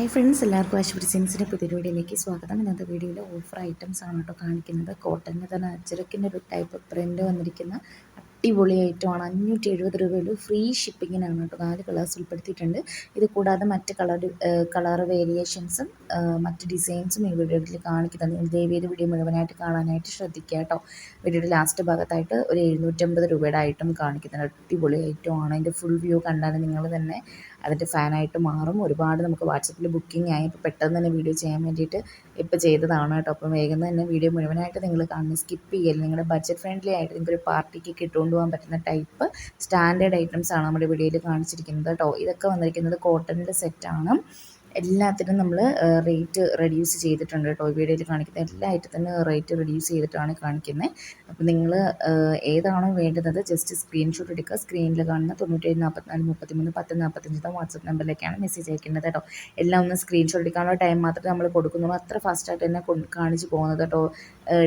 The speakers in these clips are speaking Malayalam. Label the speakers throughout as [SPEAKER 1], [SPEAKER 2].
[SPEAKER 1] ഹായ് ഫ്രണ്ട്സ് എല്ലാവർക്കും ആശുപത്രി സിൻസിന്റെ പുതിയ വീഡിയോയിലേക്ക് സ്വാഗതം. ഇന്നത്തെ വീഡിയോയിൽ ഓഫർ ഐറ്റംസ് ആണ് കേട്ടോ കാണിക്കുന്നത്. കോട്ടന്റെ തന്നെ അച്ചരക്കിന്റെ ഒരു ടൈപ്പ് പ്രിന്റ് വന്നിരിക്കുന്ന അടിപൊളി ഐറ്റമാണ് അഞ്ഞൂറ്റി എഴുപത് രൂപയുള്ളൂ ഫ്രീ ഷിപ്പിങ്ങിനാണ് കേട്ടോ. നാല് കളേഴ്സ് ഉൾപ്പെടുത്തിയിട്ടുണ്ട്. ഇത് കൂടാതെ മറ്റ് കളർ കളർ വേരിയേഷൻസും മറ്റ് ഡിസൈൻസും ഈ വീഡിയോയിൽ കാണിക്കുന്നുണ്ട്. ദയവ് ചെയ്ത് വീഡിയോ മുഴുവനായിട്ട് കാണാനായിട്ട് ശ്രദ്ധിക്കുക കേട്ടോ. വീഡിയോയുടെ ലാസ്റ്റ് ഭാഗത്തായിട്ട് ഒരു എഴുന്നൂറ്റമ്പത് രൂപയുടെ ഐറ്റം കാണിക്കുന്നുണ്ട്. അടിപൊളി ഐറ്റമാണ് അതിന്റെ ഫുൾ വ്യൂ കണ്ടാൽ നിങ്ങൾ തന്നെ അതിന്റെ ഫാനായിട്ട് മാറും. ഒരുപാട് നമുക്ക് വാട്സപ്പിൽ ബുക്കിംഗ് ആയി. ഇപ്പോൾ പെട്ടെന്ന് തന്നെ വീഡിയോ ചെയ്യാൻ വേണ്ടിയിട്ട് ഇപ്പോൾ ചെയ്തതാണ് കേട്ടോ. അപ്പം വേഗം തന്നെ വീഡിയോ മുഴുവനായിട്ട് നിങ്ങൾ കാണുന്നത് സ്കിപ്പ് ചെയ്യൽ നിങ്ങളുടെ ബഡ്ജറ്റ് ഫ്രണ്ട്ലി ആയിട്ട് നിങ്ങൾക്ക് ഒരു പാർട്ടിക്ക് ഇട്ടുകൊണ്ട് പോകാൻ പറ്റുന്ന ടൈപ്പ് സ്റ്റാൻഡേർഡ് ഐറ്റംസ് ആണ് നമ്മുടെ വീഡിയോയിൽ കാണിച്ചിരിക്കുന്നത് കേട്ടോ. ഇതൊക്കെ വന്നിരിക്കുന്നത് കോട്ടണിന്റെ സെറ്റാണ് എല്ലാത്തിനും നമ്മൾ റേറ്റ് റെഡ്യൂസ് ചെയ്തിട്ടുണ്ട് കേട്ടോ. വീഡിയോയിൽ കാണിക്കുന്ന എല്ലാ ഐറ്റത്തിനും റേറ്റ് റെഡ്യൂസ് ചെയ്തിട്ടാണ് കാണിക്കുന്നത് അപ്പോൾ നിങ്ങൾ ഏതാണോ വേണ്ടുന്നത് ജസ്റ്റ് സ്ക്രീൻഷോട്ട് എടുക്കുക. സ്ക്രീനിൽ കാണുന്ന തൊണ്ണൂറ്റേഴ് നാൽപ്പത്തിനാല് മുപ്പത്തിമൂന്ന് പത്ത് നാൽപ്പത്തഞ്ചത്തെ വാട്സപ്പ് നമ്പറിലേക്കാണ് മെസ്സേജ് അയക്കേണ്ടത് കേട്ടോ. എല്ലാം ഒന്ന് സ്ക്രീൻഷോട്ട് എടുക്കാനുള്ള ടൈം മാത്രമേ നമ്മൾ കൊടുക്കുന്നുള്ളൂ. അത്ര ഫാസ്റ്റായിട്ട് തന്നെ കാണിച്ച് പോകുന്നത് കേട്ടോ.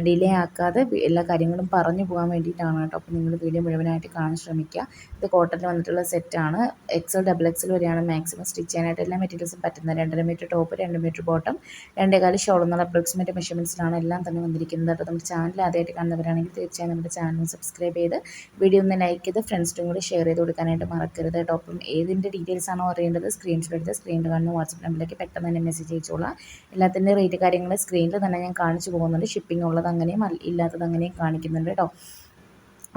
[SPEAKER 1] ഡിലേ ആക്കാതെ എല്ലാ കാര്യങ്ങളും പറഞ്ഞു പോകാൻ വേണ്ടിയിട്ടാണ് കേട്ടോ. അപ്പോൾ നിങ്ങൾ വീഡിയോ മുഴുവനായിട്ട് കാണാൻ ശ്രമിക്കുക. ഇത് കോട്ടണിൽ വന്നിട്ടുള്ള സെറ്റാണ് എക്സൽ ഡബിൾ എക്സൽ വരെയാണ് മാക്സിമം സ്റ്റിച്ച് ചെയ്യാനായിട്ട് എല്ലാ മെറ്റീരിയൽസും പറ്റുന്നത്. രണ്ടര മീറ്റർ ടോപ്പ് രണ്ട് മീറ്റർ ബോട്ടം രണ്ടേകാൽ ഷോൾ എന്നുള്ള അപ്രോക്സിമേറ്റ് മെഷർമെന്റ്സിലാണ് എല്ലാം തന്നെ വന്നിരിക്കുന്നത്. കേട്ടോ നമ്മുടെ ചാനൽ ആദ്യമായിട്ട് കാണുന്നവരാണെങ്കിൽ തീർച്ചയായും നമ്മുടെ ചാനൽ സബ്സ്ക്രൈബ് ചെയ്ത് വീഡിയോ ഒന്ന് ലൈക്ക് ചെയ്ത് ഫ്രണ്ട്സിനും കൂടി ഷെയർ ചെയ്ത് കൊടുക്കാനായിട്ട് മറക്കരുത് കേട്ടോ. ഏതിന്റെ ഡീറ്റെയിൽസ് ആണോ അറിയേണ്ടത് സ്ക്രീൻഷോട്ട് എടുത്ത് സ്ക്രീനിൽ കാണുന്ന വാട്സപ്പ് നമ്പറിലേക്ക് പെട്ടെന്ന് തന്നെ മെസ്സേജ് അയച്ചോളാം. എല്ലാത്തിന്റെ റേറ്റ് കാര്യങ്ങൾ സ്ക്രീനിൽ തന്നെ ഞാൻ കാണിച്ചു പോകുന്നുണ്ട്. ഷിപ്പിംഗ് ഉള്ളത് അങ്ങനെയും ഇല്ലാത്തത് അങ്ങനെയും കാണിക്കുന്നുണ്ട് കേട്ടോ.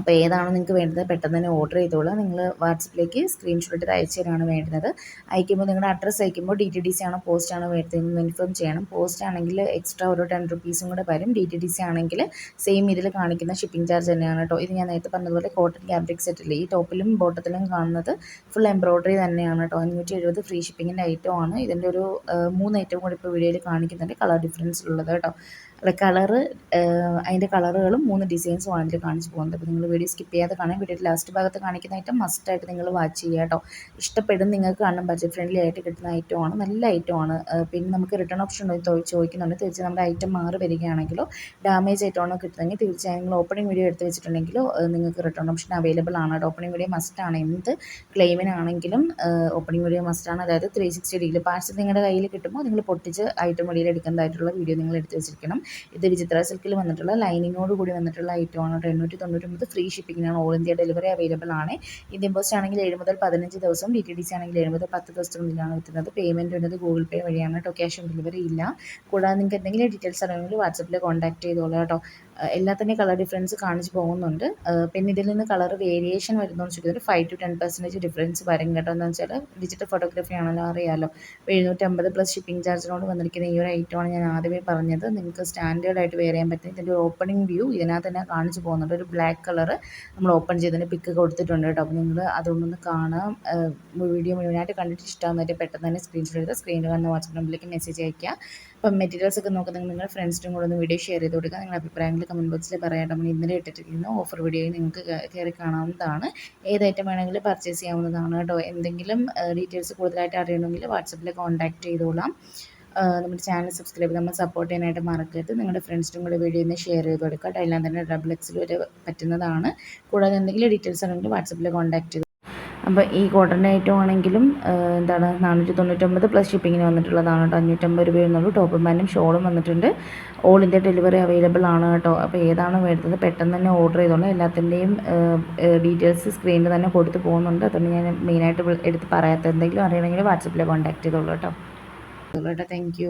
[SPEAKER 1] അപ്പോൾ ഏതാണോ നിങ്ങൾക്ക് വേണ്ടത് പെട്ടെന്ന് തന്നെ ഓർഡർ ചെയ്തോളൂ. നിങ്ങൾ വാട്സപ്പിലേക്ക് സ്ക്രീൻഷോട്ട് അയച്ചു തരാണ് വേണ്ടത്. അയക്കുമ്പോൾ നിങ്ങളുടെ അഡ്രസ്സ് അയക്കുമ്പോൾ ഡി ടി ഡി സി ആണോ പോസ്റ്റ് ആണോ വരുന്നതെന്ന് ഇൻഫോം ചെയ്യണം. പോസ്റ്റ് ആണെങ്കിൽ എക്സ്ട്രാ ഒരു ടെൻ റുപ്പീസും കൂടെ വരും. ഡി ടി ഡി സി ആണെങ്കിൽ സെയിം ഇതിൽ കാണിക്കുന്ന ഷിപ്പിംഗ് ചാർജ് തന്നെയാണ് കേട്ടോ ഇത് ഞാൻ നേരത്തെ പറഞ്ഞതുപോലെ കോട്ടൺ ക്യാബ്രിക് സെറ്റിൽ ഈ ടോപ്പിലും ബോട്ടത്തിലും കാണുന്നത് ഫുൾ എംബ്രോയ്ഡറി തന്നെയാണ് കേട്ടോ അഞ്ഞൂറ്റി എഴുപത് ഫ്രീ ഷിപ്പിങ്ങിന്റെ ആണ്. ഇതിന്റെ ഒരു മൂന്ന് ഐറ്റം കൂടി ഇപ്പോൾ വീഡിയോയിൽ കാണിക്കുന്നുണ്ട്. കളർ ഡിഫറൻസ് ഉള്ളത് കേട്ടോ കളറ് അതിന്റെ കളറുകളും മൂന്ന് ഡിസൈൻസും ആണ് ഇതിൽ കാണിച്ച് പോകുന്നത്. അപ്പോൾ നിങ്ങൾ വീഡിയോ സ്കിപ്പ് ചെയ്യാതെ കാണാൻ വീഡിയോ ലാസ്റ്റ് ഭാഗത്ത് കാണിക്കുന്ന ഐറ്റം മസ്റ്റായിട്ട് നിങ്ങൾ വാച്ച് ചെയ്യുക കേട്ടോ. ഇഷ്ടപ്പെടും നിങ്ങൾക്ക് കാണാൻ ബഡ്ജറ്റ് ഫ്രണ്ട്ലി ആയിട്ട് കിട്ടുന്ന ഐറ്റമാണ് നല്ല ഐറ്റമാണ് പിന്നെ നമുക്ക് റിട്ടേൺ ഓപ്ഷൻ ചോദിക്കുന്നുണ്ട്. തീർച്ചയായും നമ്മുടെ ഐറ്റം മാറി വരികയാണെങ്കിലോ ഡാമേജ് ഐറ്റമാണോ കിട്ടുന്നതെങ്കിൽ തീർച്ചയായും നിങ്ങൾ ഓപ്പണിംഗ് വീഡിയോ എടുത്ത് വെച്ചിട്ടുണ്ടെങ്കിലോ നിങ്ങൾക്ക് റിട്ടേൺ ഓപ്ഷൻ അവൈലബിൾ ആണ് കേട്ടോ. ഓപ്പണിംഗ് വീഡിയോ മസ്റ്റാണ് എന്ത് ക്ലെയിമിനാണെങ്കിലും ഓപ്പണിംഗ് വീഡിയോ മസ്റ്റാണ് അതായത് ത്രീ സിക്സ്റ്റി ഡിഗ്രി പാർസൽ നിങ്ങളുടെ കയ്യിൽ കിട്ടുമ്പോൾ നിങ്ങൾ പൊട്ടിച്ച് ഐറ്റം വെളിയിൽ എടുക്കുന്നതായിട്ടുള്ള വീഡിയോ നിങ്ങൾ എടുത്ത് വെച്ചിരിക്കണം. ഇത് വിചിത്ര സിൽക്കിൽ വന്നിട്ടുള്ള ലൈനിങ്ങോട് കൂടി വന്നിട്ടുള്ള ഐറ്റമാണ് കേട്ടോ. എണ്ണൂറ്റി തൊണ്ണൂറ്റി ഫ്രീ ഷിപ്പിങ്ങിനാണ് ഓൾ ഇന്ത്യ ഡെലിവറി അവൈലബിൾ ആണ്. ഇന്ത്യൻ പോസ്റ്റ് ആണെങ്കിൽ ഏഴ് മുതൽ പതിനഞ്ച് ദിവസം ഡി ടി ഡി സി ആണെങ്കിൽ ഏഴ് മുതൽ പത്ത് ദിവസത്തിനുള്ളിലാണ് എത്തുന്നത്. പേയ്മെന്റ് വരുന്നത് ഗൂഗിൾ പേ വഴിയാണ് കേട്ടോ. ക്യാഷ് ഓൺ ഡെലിവറി ഇല്ല. കൂടാതെ നിങ്ങൾക്ക് എന്തെങ്കിലും ഡീറ്റെയിൽസ് അറിയണമെങ്കിൽ വാട്സപ്പിൽ കോൺടാക്ട് ചെയ്തോളൂ കേട്ടോ. എല്ലാത്തിന്റെയും കളർ ഡിഫറൻസ് കാണിച്ച് പോകുന്നുണ്ട്. പിന്നെ ഇതിൽ നിന്ന് കളർ വേരിയേഷൻ വരുന്നതെന്ന് വെച്ചിട്ട് ഒരു five to ten percentage difference വരും കേട്ടോ. എന്ന് വെച്ചാൽ ഡിജിറ്റൽ ഫോട്ടോഗ്രാഫി ആണല്ലോ അറിയാമല്ലോ എഴുന്നൂറ്റമ്പത് പ്ലസ് ഷിപ്പിംഗ് ചാർജിനോട് വന്നിരിക്കുന്ന ഈ ഒരു ഐറ്റമാണ് ഞാൻ ആദ്യമേ പറഞ്ഞത്. നിങ്ങൾക്ക് സ്റ്റാൻഡേർഡ് ആയിട്ട് വെയർ ചെയ്യാൻ പറ്റും. ഇതിന്റെ ഓപ്പണിംഗ് വ്യൂ ഇതിനകത്ത് തന്നെ കാണിച്ചു പോകുന്നുണ്ട്. ഒരു ബ്ലാക്ക് കളർ നമ്മൾ ഓപ്പൺ ചെയ്തതിന് പിക്ക് കൊടുത്തിട്ടുണ്ട് കേട്ടോ. അപ്പോൾ നിങ്ങൾ അതുകൊണ്ടൊന്ന് കാണാം. വീഡിയോ മുഴുവനായിട്ട് കണ്ടിട്ട് ഇഷ്ടമാകുന്നതായിട്ട് പെട്ടെന്ന് തന്നെ സ്ക്രീൻഷോട്ട് എടുത്ത് സ്ക്രീനിൽ കാണുന്ന വാട്സപ്പ് നമ്പറിലേക്ക് മെസ്സേജ് അയക്കുക അപ്പം മെറ്റീരിയൽസ് ഒക്കെ നോക്കുന്നത് നിങ്ങളുടെ ഫ്രണ്ട്സിനും കൂടെ ഒന്ന് വീഡിയോ ഷെയർ ചെയ്ത് കൊടുക്കുക. നിങ്ങളുടെ അഭിപ്രായങ്ങൾ കമന്റ് ബോക്സിൽ പറയാം നമ്മൾ ഇന്നലെ ഇട്ടിട്ടിരിക്കുന്ന ഓഫർ വീഡിയോയിൽ നിങ്ങൾക്ക് കയറി കാണാവുന്നതാണ്. ഏത് ഐറ്റം വേണമെങ്കിലും പർച്ചേസ് ചെയ്യാവുന്നതാണ് കേട്ടോ. എന്തെങ്കിലും ഡീറ്റെയിൽസ് കൂടുതലായിട്ട് അറിയണമെങ്കിൽ വാട്സപ്പിൽ കോൺടാക്ട് ചെയ്തോളാം. നമ്മുടെ ചാനൽ സബ്സ്ക്രൈബ് നമ്മൾ സപ്പോർട്ട് ചെയ്യാനായിട്ട് മറക്കരുത്. നിങ്ങളുടെ ഫ്രണ്ട്സിനും കൂടെ വീഡിയോ ഒന്ന് ഷെയർ ചെയ്ത് കൊടുക്കുക. എല്ലാം തന്നെ ഡബിൾ എക്സിൽ വരെ പറ്റുന്നതാണ്. കൂടാതെ എന്തെങ്കിലും ഡീറ്റെയിൽസ് ആണെങ്കിൽ വാട്സപ്പിൽ കോൺടാക്ട് ചെയ്തു അപ്പോൾ ഈ കോട്ടൺ ഐറ്റം ആണെങ്കിലും എന്താണ് നാനൂറ്റി തൊണ്ണൂറ്റൊമ്പത് പ്ലസ് ഷിപ്പിങ്ങിന് വന്നിട്ടുള്ളതാണ് കേട്ടോ. അഞ്ഞൂറ്റമ്പത് രൂപ വരുന്നുള്ളൂ ടോപ്പ് പാന്റും ഷോളും വന്നിട്ടുണ്ട്. ഓൾ ഇന്ത്യ ഡെലിവറി അവൈലബിൾ ആണ് കേട്ടോ. അപ്പോൾ ഏതാണ് വേണ്ടത്? പെട്ടെന്ന് തന്നെ ഓർഡർ ചെയ്തോളൂ. എല്ലാത്തിന്റെയും ഡീറ്റെയിൽസ് സ്ക്രീനിൽ തന്നെ കൊടുത്ത് പോകുന്നുണ്ട്. അതുകൊണ്ട് ഞാൻ മെയിനായിട്ട് എടുത്ത് പറയാത്ത എന്തെങ്കിലും അറിയണമെങ്കിൽ വാട്സപ്പിൽ കോൺടാക്ട് ചെയ്തോളൂ കേട്ടോ. കേട്ടോ താങ്ക്